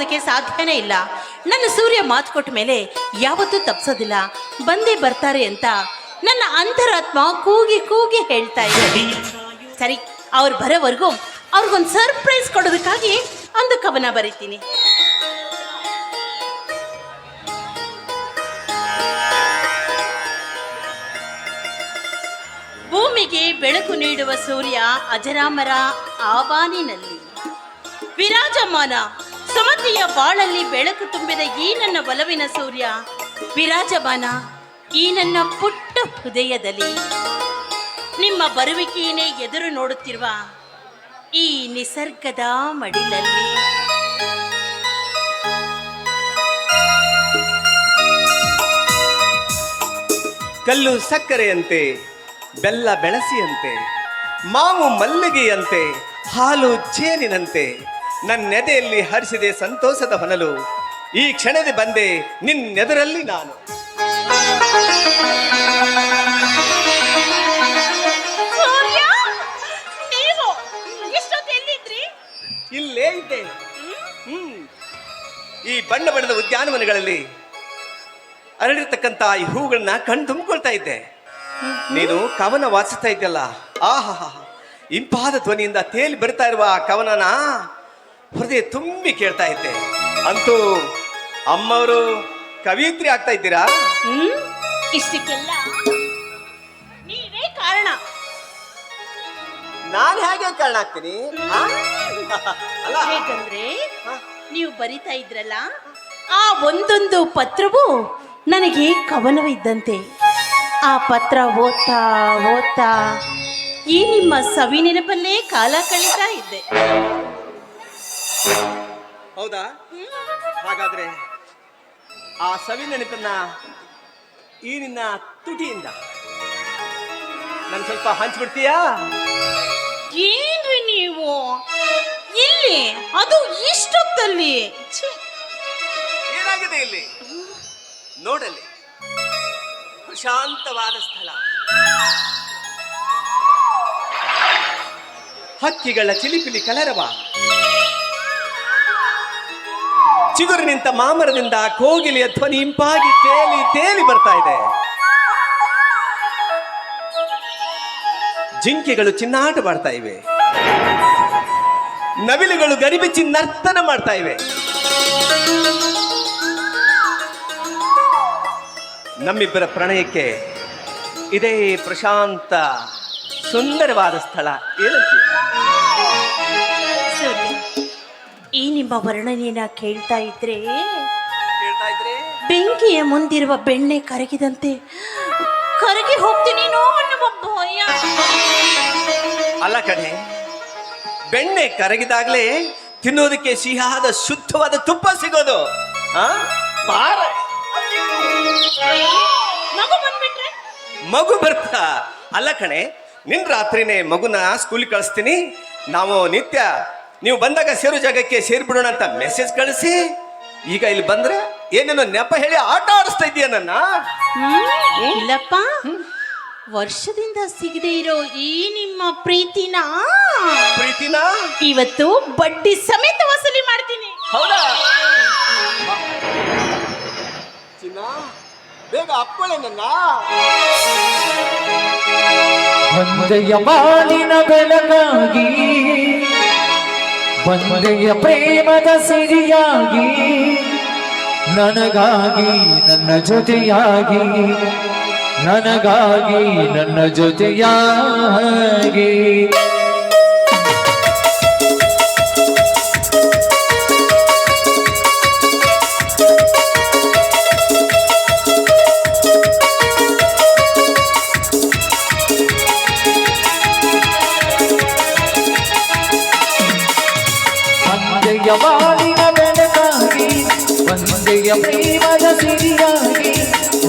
ಅದಕ್ಕೆ ಸಾಧ್ಯನೇ ಇಲ್ಲ. ನನ್ನ ಸೂರ್ಯ ಮಾತು ಕೊಟ್ಟ ಮೇಲೆ ಯಾವತ್ತೂ ತಪ್ಸೋದಿಲ್ಲ. ಬಂದೇ ಬರ್ತಾರೆ ಅಂತ ನನ್ನ ಅಂತರಾತ್ಮ ಕೂಗಿ ಕೂಗಿ ಹೇಳ್ತಾ ಇದೆ ಸರಿ, ಅವ್ರು ಬರೋವರೆಗೂ ಅವ್ರಿಗೊಂದು ಸರ್ಪ್ರೈಸ್ ಕೊಡೋದಕ್ಕಾಗಿ ಒಂದು ಕವನ ಬರೀತೀನಿ. ಭೂಮಿಗೆ ಬೆಳಕು ನೀಡುವ ಸೂರ್ಯ ಅಜರಾಮರ ಆವಾನಿನಲ್ಲಿ. ವಿರಾಜಮಾನ ಸುಮತಿಯ ಬಾಳಲ್ಲಿ ಬೆಳಕು ತುಂಬಿದ ಈ ನನ್ನ ಒಲವಿನ ಸೂರ್ಯ, ವಿರಾಜಮಾನ, ಈ ನನ್ನ ಪುಟ್ಟ ಹೃದಯದಲ್ಲಿ. ನಿಮ್ಮ ಬರುವಿಕೆಯೇ ಎದುರು ನೋಡುತ್ತಿರುವ ಈ ನಿಸರ್ಗದ ಮಡಿಲಲ್ಲಿ. ಕಲ್ಲು ಸಕ್ಕರೆಯಂತೆ, ಬೆಲ್ಲ ಬೆಳಸಿಯಂತೆ, ಮಾವು ಮಲ್ಲಿಗೆಯಂತೆ, ಹಾಲು ಜೇನಿನಂತೆ ನನ್ನೆದೆಯಲ್ಲಿ ಹರಿಸಿದೆ ಸಂತೋಷದ ಹೊನಲು. ಈ ಕ್ಷಣದ ಬಂದೆ ನಿನ್ನೆದರಲ್ಲಿ ನಾನು. ಇಲ್ಲೇ ಇದ್ದೆ. ಹ್ಮ್. ಈ ಬಣ್ಣ ಬಣ್ಣದ ಉದ್ಯಾನವನಗಳಲ್ಲಿ ಅರಳಿರ್ತಕ್ಕಂಥ ಈ ಹೂಗಳನ್ನ ಕಣ್ ತುಂಬಿಕೊಳ್ತಾ ಇದ್ದೆ. ನೀನು ಕವನ ವಾಸಿಸ್ತಾ ಇದ್ದಲ್ಲ ಆಹಾ ಇಂಪಾದ ಧ್ವನಿಯಿಂದ ತೇಲಿ ಬರ್ತಾ ಇರುವ ಆ ಕವನನ ಹೃದಯ ತುಂಬಿ ಕೇಳ್ತಾ ಇದ್ದೆ. ಅಂತೂ ಅಮ್ಮವರು ಕವಿಯತ್ರಿ ಆಗ್ತಾ ಇದ್ದೀರಾ? ಹ್ಮ್ ಇಷ್ಟಕ್ಕೆಲ್ಲ ನೀವೇ ಕಾರಣ. ನಾನು ಹೇಗೆ ಕಾರಣ ಆಗ್ತೀನಿ? ಆ? ಅಲ್ಲ. ಹೇಗಂದ್ರೆ ನೀವು ಬರಿತಾ ಇದ್ರಲ್ಲ ಆ ಒಂದೊಂದು ಪತ್ರವು ನನಗೆ ಕವನವಿದ್ದಂತೆ ಆ ಪತ್ರ ಓದ್ತಾ ಓದ್ತಾ ಈ ನಿಮ್ಮ ಸವಿ ನೆನಪಲ್ಲೇ ಕಾಲ ಕಳೀತಾ ಇದ್ದೆ. ಹೌದಾ? ಹಾಗಾದ್ರೆ ಆ ಸವಿ ನೆನಪನ್ನ ಈ ನಿನ್ನ ತುಟಿಯಿಂದ ನನ್ ಸ್ವಲ್ಪ ಹಂಚ್ಬಿಡ್ತೀಯಾ? ಏನ್ರಿ ನೀವು? ಇಲ್ಲಿ? ಅದು ಇಷ್ಟೊತ್ತಲ್ಲಿ? ಏನಾಗಿದೆ ಇಲ್ಲಿ? ನೋಡಲ್ಲಿ ಪ್ರಶಾಂತವಾದ ಸ್ಥಳ. ಹಕ್ಕಿಗಳ ಚಿಲಿಪಿಲಿ ಕಲರವ. ಚಿಗುರು ನಿಂತ ಮಾಮರದಿಂದ ಕೋಗಿಲೆಯ ಧ್ವನಿ ಇಂಪಾಗಿ ತೇಲಿ ತೇಲಿ ಬರ್ತಾ ಇದೆ. ಜಿಂಕೆಗಳು ಚಿನ್ನಾಟ ಮಾಡ್ತಾ ಇವೆ. ನವಿಲುಗಳು ಗರಿಬಿಚ್ಚಿ ನರ್ತನ ಮಾಡ್ತಾ ಇವೆ. ನಮ್ಮಿಬ್ಬರ ಪ್ರಣಯಕ್ಕೆ ಇದೇ ಪ್ರಶಾಂತ ಸುಂದರವಾದ ಸ್ಥಳ. ಸೂರ್ಯ ಈ ನಿಮ್ಮ ವರ್ಣನೆಯನ್ನ ಕೇಳ್ತಾ ಇದ್ರೆ ಬೆಂಕಿಯ ಮುಂದಿರುವ ಬೆಣ್ಣೆ ಕರಗಿದಂತೆ ಕರಗಿ ಹೋಗ್ತೀನಿ ಭಯ. ಅಲ್ಲ ಕಣೆ ಬೆಣ್ಣೆ ಕರಗಿದಾಗ್ಲೇ ತಿನ್ನೋದಕ್ಕೆ ಸಿಹಿಯಾದ ಶುದ್ಧವಾದ ತುಪ್ಪ ಸಿಗೋದು ಮಗು ಬರ್ತಾ. ಅಲ್ಲ ಕಣೆ ನಿನ್ ರಾತ್ರಿನೇ ಮಗುನ ಸ್ಕೂಲ್ ಕಳಿಸ್ತೀನಿ. ನಾವು ನಿತ್ಯ ನೀವು ಬಂದಾಗ ಸೇರು ಜಾಗಕ್ಕೆ ಸೇರ್ಬಿಡೋಣ ಅಂತ ಮೆಸೇಜ್ ಕಳಿಸಿ. ಈಗ ಇಲ್ಲಿ ಬಂದ್ರೆ ಏನೇನೋ ನೆಪ ಹೇಳಿ ಆಟ ಆಡಿಸ್ತಾ ಇದೀಯ ನನ್ನ? ಹ್ಮ್? ಇಲ್ಲಪ್ಪ. ವರ್ಷದಿಂದ ಸಿಗದೆ ಇರೋ ಈ ನಿಮ್ಮ ಪ್ರೀತಿನ? ಪ್ರೀತಿನಾ? ಇವತ್ತು ಬಡ್ಡಿ ಸಮೇತ ವಸೂಲಿ ಮಾಡ್ತೀನಿ. ಹೌದಾ? ಚಿನ್ನ ಬೇಗ ಅಪ್ಪಳೆ ನನ್ನ. ಒಂದೆಯ ಬಾಳಿನ ಬೆಳಗಾಗಿ ಒಂದೆಯ ಪ್ರೇಮದ ಸಿರಿಯಾಗಿ ನನಗಾಗಿ ನನ್ನ ಜೊತೆಯಾಗಿ ನನಗಾಗಿ ನನ್ನ ಜೊತೆಯಾಗಿ.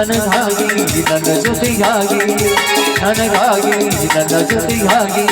ನನಗಾಗಿ ನನ್ನ ಜೊತೆಯಾಗಿ ನನಗಾಗಿ ನನ್ನ ಜೊತೆಯಾಗಿ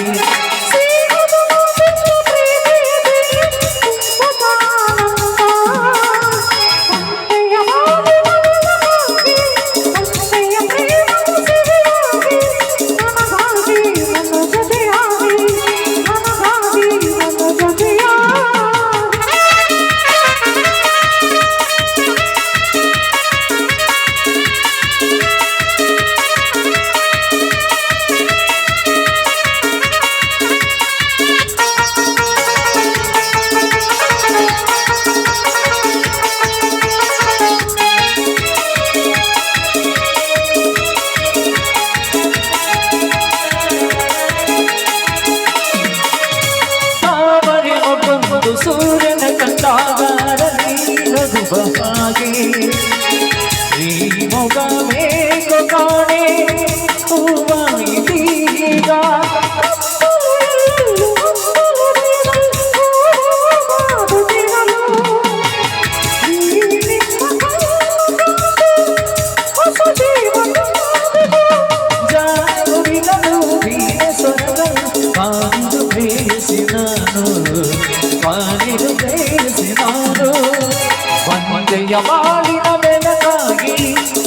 ಬಾಳಿನ ಬೆಳಗಾಗಿ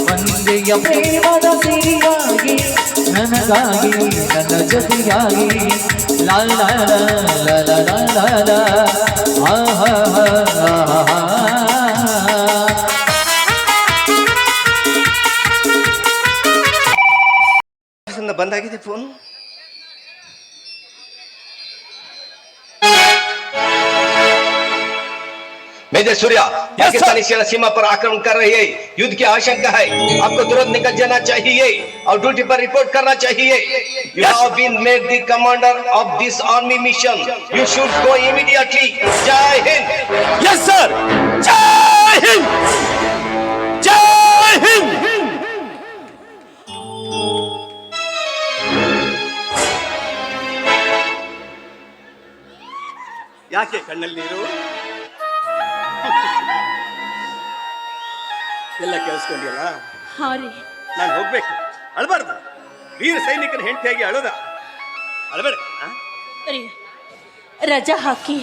ಒಂದೆಯ ಪ್ರೇಮದ ಸಿರಿಯಾಗಿ ನನಗಾಗಿ ನನ್ನ ಜೊತೆಯಾಗಿ ಲಾಲ ಲಾಲ ಲಾಲ ಲಾಲ ಆಹಾ मेजर सूर्या पाकिस्तानी सेना सीमा पर आक्रमण कर रही है युद्ध की आशंका है आपको तुरंत निकल जाना चाहिए और ड्यूटी पर रिपोर्ट करना चाहिए you have been made the commander of this army mission you should go immediately Jai Hind yes sir जय हिंद जय हिंद ಯಾಕೆ ಕಣ್ಣಲ್ಲಿ ನೀರು ಎಲ್ಲ ಕೇಳಿಸ್ಕೊಂಡಿಯಲ್ಲ? ಹಾ ರೀ. ನಾನು ಹೋಗ್ಬೇಕು. ಅಳಬಾರ್ದು. ವೀರ ಸೈನಿಕನ ಹೆಂಡತಿಯಾಗಿ ಅಳೋದ. ಅಳಬೇಡ. ರೀ ರಜಾ ಹಾಕಿ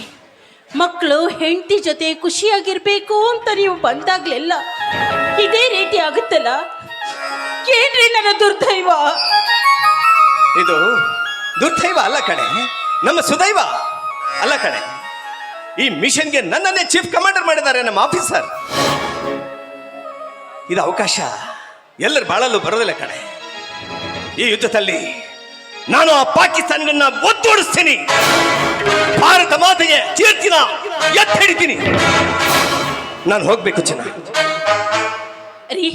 ಮಕ್ಕಳು ಹೆಂಡತಿ ಜೊತೆ ಖುಷಿಯಾಗಿರ್ಬೇಕು ಅಂತ ನೀವು ಬಂದಾಗ್ಲೆಲ್ಲ ಇದೇ ರೀತಿ ಆಗುತ್ತಲ್ಲ? ಏನ್ರಿ ನನ್ನ ದುರ್ದೈವ? ಇದು ದುರ್ದೈವ ಅಲ್ಲ ಕಣೆ. ನಮ್ಮ ಸುದೈವ. ಅಲ್ಲ ಕಣೆ. ಈ ಮಿಷನ್ಗೆ ನನ್ನನ್ನೇ ಚೀಫ್ ಕಮಾಂಡರ್ ಮಾಡಿದ್ದಾರೆ ನಮ್ಮ ಆಫೀಸರ್ ಇದು ಅವಕಾಶ. ಎಲ್ಲರ ಬಾಳಲ್ಲೂ ಬರೋದಿಲ್ಲ ಕಣೆ. ಈ ಯುದ್ಧದಲ್ಲಿ ನಾನು ಆ ಪಾಕಿಸ್ತಾನಗಳನ್ನ ಒತ್ತೋಡಿಸ್ತೀನಿ. ಭಾರತ ಮಾತೆಗೆ ಕೀರ್ತಿನ ಎತ್ತಿ ಹಿಡಿತೀನಿ ನಾನು ಹೋಗ್ಬೇಕು ಚಿನ್ನ. ರೀ,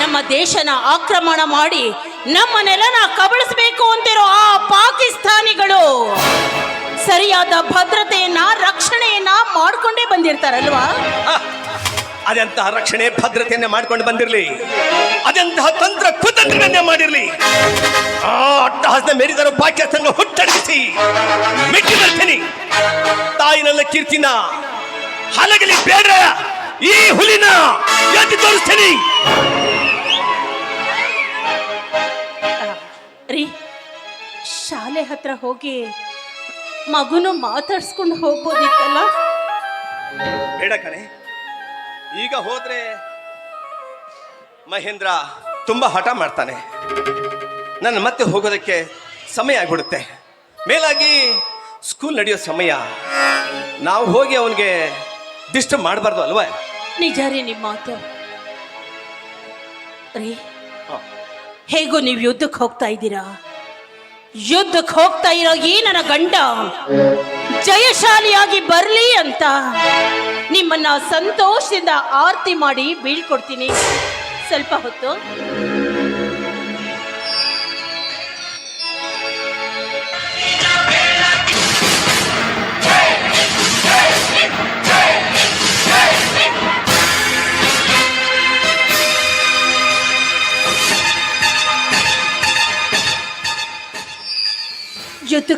ನಮ್ಮ ದೇಶನ ಆಕ್ರಮಣ ಮಾಡಿ ನಮ್ಮ ನೆಲನ ಕಬಳಿಸಬೇಕು ಅಂತಿರೋ ಆ ಪಾಕಿಸ್ತಾನಿಗಳು. ಸರಿಯಾದ ಭದ್ರತೆಯನ್ನ ರಕ್ಷಣೆಯನ್ನ ಮಾಡ್ಕೊಂಡೇ ಬಂದಿರ್ತಾರಲ್ವಾ? ಅದೆಂತಹ ರಕ್ಷಣೆ ಭದ್ರತೆಯನ್ನ ಮಾಡ್ಕೊಂಡು ಬಂದಿರಲಿ? ಅದೆಂತಹ ತಂತ್ರ ಕುತಂತ್ರಗಳನ್ನೇ ಮಾಡಿರಲಿ? ಆ ಅಟ್ಟಹಾಸನ ಮೇರಿದರು ಪಾಕಿಸ್ತಾನ ಹುಟ್ಟಡಗಿಸಿ ಮೆಟ್ಟಿ ಬರ್ತೀನಿ ತಾಯಿನಲ್ಲ ಕೀರ್ತಿನ ಹಲಗಲಿ ಬೇಡ ಈ ಹುಲಿನ ಎದ್ದು ತೋರಿಸ್ತೀನಿ. ರೀ ಶಾಲೆ ಹತ್ರ ಹೋಗಿ ಮಗುನು ಮಾತಾಡ್ಸ್ಕೊಂಡು ಹೋಗ್ಬೋದಿತ್ತಲ್ಲ? ಬೇಡ ಕಣೆ. ಈಗ ಹೋದ್ರೆ ಮಹೇಂದ್ರ ತುಂಬಾ ಹಠ ಮಾಡ್ತಾನೆ. ನನ್ನ ಮತ್ತೆ ಹೋಗೋದಕ್ಕೆ ಸಮಯ ಆಗ್ಬಿಡುತ್ತೆ. ಮೇಲಾಗಿ ಸ್ಕೂಲ್ ನಡೆಯೋ ಸಮಯ. ನಾವು ಹೋಗಿ ಅವನಿಗೆ ಡಿಸ್ಟರ್ಬ್ ಮಾಡಬಾರ್ದು ಅಲ್ವಾ? ನಿಜ ರೀ ನಿಮ್ಮ ಮಾತು. ರೀ ಹೇಗೋ ನೀವು ಯುದ್ಧಕ್ಕೆ ಹೋಗ್ತಾ ಇದ್ದೀರಾ? ಯುದ್ಧಕ್ಕೆ ಹೋಗ್ತಾ ಇರೋ ಈ ನನ್ನ ಗಂಡ ಜಯಶಾಲಿಯಾಗಿ ಬರಲಿ ಅಂತ ನಿಮ್ಮನ್ನ ಸಂತೋಷದಿಂದ ಆರತಿ ಮಾಡಿ ಬೀಳ್ಕೊಡ್ತೀನಿ. ಸ್ವಲ್ಪ ಹೊತ್ತು.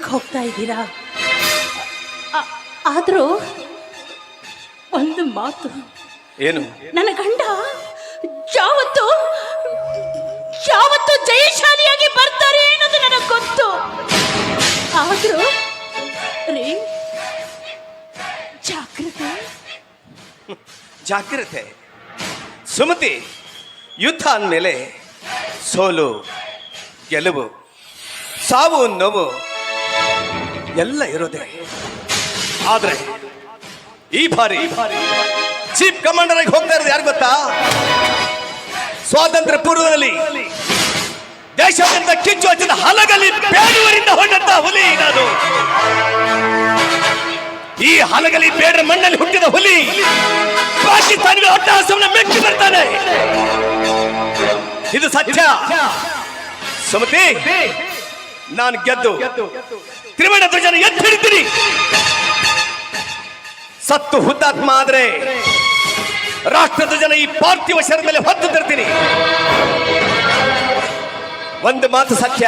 ಹೋಗ್ತಾ ಇದ್ದೀರಾ? ಆ- ಆದ್ರೂ ಒಂದು ಮಾತು. ಏನು? ನನ್ನ ಗಂಡ ಯಾವತ್ತು ಯಾವತ್ತು ಜಯಶಾಲಿಯಾಗಿ ಬರ್ತಾರೆ ಅನ್ನೋದು ನನಗೆ ಗೊತ್ತು. ಆದರೂ ರೀ ಜಾಗ್ರತೆ. ಜಾಗ್ರತೆ. ಸುಮತಿ ಯುದ್ಧ ಅಂದಮೇಲೆ ಸೋಲು ಗೆಲುವು ಸಾವು ನೋವು ಎಲ್ಲ ಇರೋದೆ ಆದ್ರೆ ಈ ಬಾರಿ ಚೀಫ್ ಕಮಾಂಡರ್ ಆಗಿ ಹೋಗ್ತಾ ಇರೋದು ಯಾರು ಗೊತ್ತಾ? ಸ್ವಾತಂತ್ರ್ಯ ಪೂರ್ವದಲ್ಲಿ ದೇಶದಿಂದ ಕಿಚ್ಚು ಹಚ್ಚಿದ ಹಲಗಲಿ ಬೇಡುವರಿಂದ ಹೊಂದಂತ ಹುಲಿ ನಾನು ಈ ಹಲಗಲಿ ಬೇಡರ ಮಣ್ಣಲ್ಲಿ ಹುಟ್ಟಿದ ಹುಲಿ ಪಾಕಿಸ್ತಾನದ ಅಟ್ಟಹಾಸವನ್ನು ಮೆಚ್ಚಿ ಬರ್ತಾನೆ. ಇದು ಸತ್ಯ. ಸುಮತಿ ನಾನು ಗೆದ್ದು. ತ್ರಿವರ್ಣ ಧ್ವಜನ ಎತ್ತಿ ಹಿಡಿತೀನಿ. ಸತ್ತು ಹುತಾತ್ಮ ಆದ್ರೆ ರಾಷ್ಟ್ರದ ಜನ ಈ ಪಾರ್ಥಿವ ಶರದ ಮೇಲೆ ಹೊತ್ತು ತರ್ತೀನಿ. ಒಂದು ಮಾತು ಸತ್ಯ.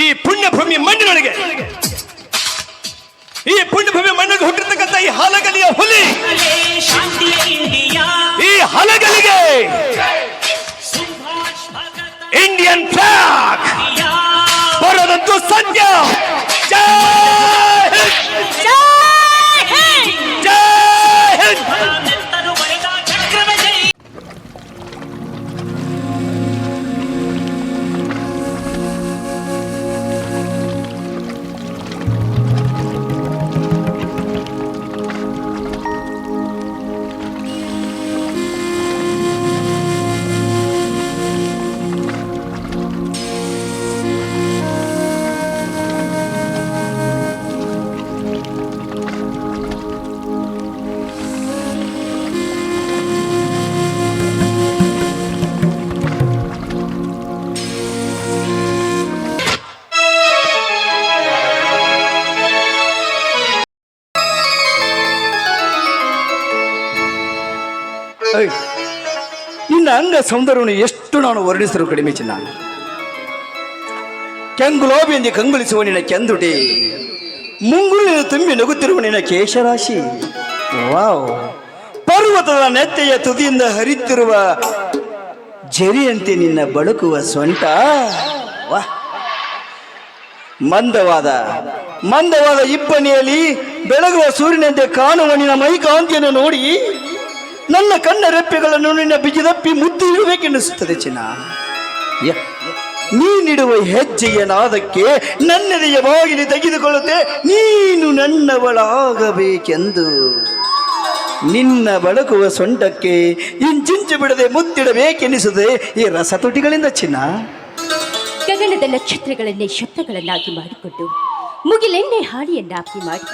ಈ ಪುಣ್ಯಭೂಮಿ ಮಣ್ಣಿನೊಳಗೆ, ಈ ಪುಣ್ಯಭೂಮಿ ಮಣ್ಣಿಗೆ ಹುಟ್ಟಿರ್ತಕ್ಕಂಥ ಈ ಹಾಲಗಲಿಯ ಹುಲಿ. ಫ್ಲಾಗ್ ಬರೋದಂತೂ ಸತ್ಯ ಅಂಗ ಸೌಂದರ್ಯವನ್ನು ಎಷ್ಟು ನಾನು ವರ್ಣಿಸಲು ಕಡಿಮೆ ಚಿನ್ನ ಕೆಂಗುಲೋಬಿಯಿಂದ ಕಂಗೊಳಿಸುವ ನಿನ್ನ ಕೆಂದುಟಿ ಮುಂಗುಳಿನ ತುಂಬಿ ನಗುತ್ತಿರುವ ನಿನ್ನ ಕೇಶರಾಶಿ ವಾವ್ ಪರ್ವತದ ನೆತ್ತೆಯ ತುದಿಯಿಂದ ಹರಿತಿರುವ ಜರಿಯಂತೆ ನಿನ್ನ ಬಳುಕುವ ಸೊಂಟ ವಾ ಮಂದವಾದ ಮಂದವಾದ ಇಬ್ಬನಿಯಲ್ಲಿ ಬೆಳಗುವ ಸೂರ್ಯನಂತೆ ಕಾಣುವ ನಿನ್ನ ಮೈಕಾಂತಿಯನ್ನು ನೋಡಿ ನನ್ನ ಕಣ್ಣ ರೆಪ್ಪೆಗಳನ್ನು ನಿನ್ನ ಬಿಜಿದಪ್ಪಿ ಮುದ್ದು ಇಡಬೇಕೆನ್ನಿಸುತ್ತದೆ ಚಿನ್ನ. ನೀನಿಡುವ ಹೆಜ್ಜೆಯ ನಾದಕ್ಕೆ ನನ್ನೆದೆಯ ಬಾಗಿಲು ತೆಗೆದುಕೊಳ್ಳುತ್ತೆ. ನೀನು ನನ್ನವಳಾಗಬೇಕೆಂದು. ನಿನ್ನ ಬಳಕುವ ಸೊಂಟಕ್ಕೆ ಇಂಚಿಂಚು ಬಿಡದೆ ಮುತ್ತಿಡಬೇಕೆನ್ನಿಸುತ್ತದೆ ಈ ರಸತುಟಿಗಳಿಂದ ಚಿನ್ನ. ಗಗನದ ನಕ್ಷತ್ರಗಳನ್ನೇ ಶಬ್ದಗಳನ್ನಾಗಿ ಮಾಡಿಕೊಂಡು ಮುಗಿಲೆಣ್ಣೆ ಹಾಡಿಯನ್ನಾಗಿ ಮಾಡಿ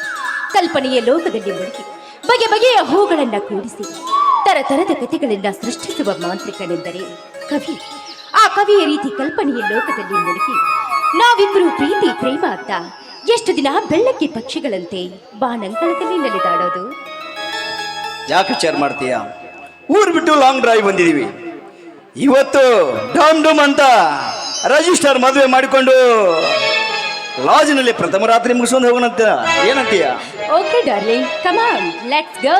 ಕಲ್ಪನೆಯ ಲೋಕದಲ್ಲಿ ಮುಳುಗಿ ಬಗೆ ಬಗೆಯ ಹೂಗಳನ್ನ ಕೂಡಿಸಿ ತರತರದ ಕಥೆಗಳನ್ನ ಸೃಷ್ಟಿಸುವ ಮಾಂತ್ರಿಕನೆಂದರೆ ಕವಿ. ಆ ಕವಿಯ ರೀತಿ ಕಲ್ಪನೆಯ ಲೋಕದಲ್ಲಿ ಮುಳುಗಿ ನಾವಿಬ್ಬರು ಪ್ರೀತಿ ಪ್ರೇಮ ಅಂತ ಎಷ್ಟು ದಿನ ಬೆಳ್ಳಕ್ಕೆ ಪಕ್ಷಿಗಳಂತೆ ಬಾನಂಗಳದಲ್ಲಿ ನಲಿದಾಡೋದು? ಯಾಕೆ ವಿಚಾರ ಮಾಡ್ತೀಯ? ಊರು ಬಿಟ್ಟು ಲಾಂಗ್ ಡ್ರೈವ್ ಬಂದಿದೀವಿ. ಇವತ್ತು ಡಾಮ್ ಡೂಮ್ ಅಂತ ರಜಿಸ್ಟರ್ ಮದುವೆ ಮಾಡಿಕೊಂಡು ಲಾಜಿನಲ್ಲಿ ಪ್ರಥಮ ರಾತ್ರಿ ಮುಗಿಸ್ಕೊಂಡು ಹೋಗೋಣಂತ. ಏನಂತೀಯ? Okay darling come on let's go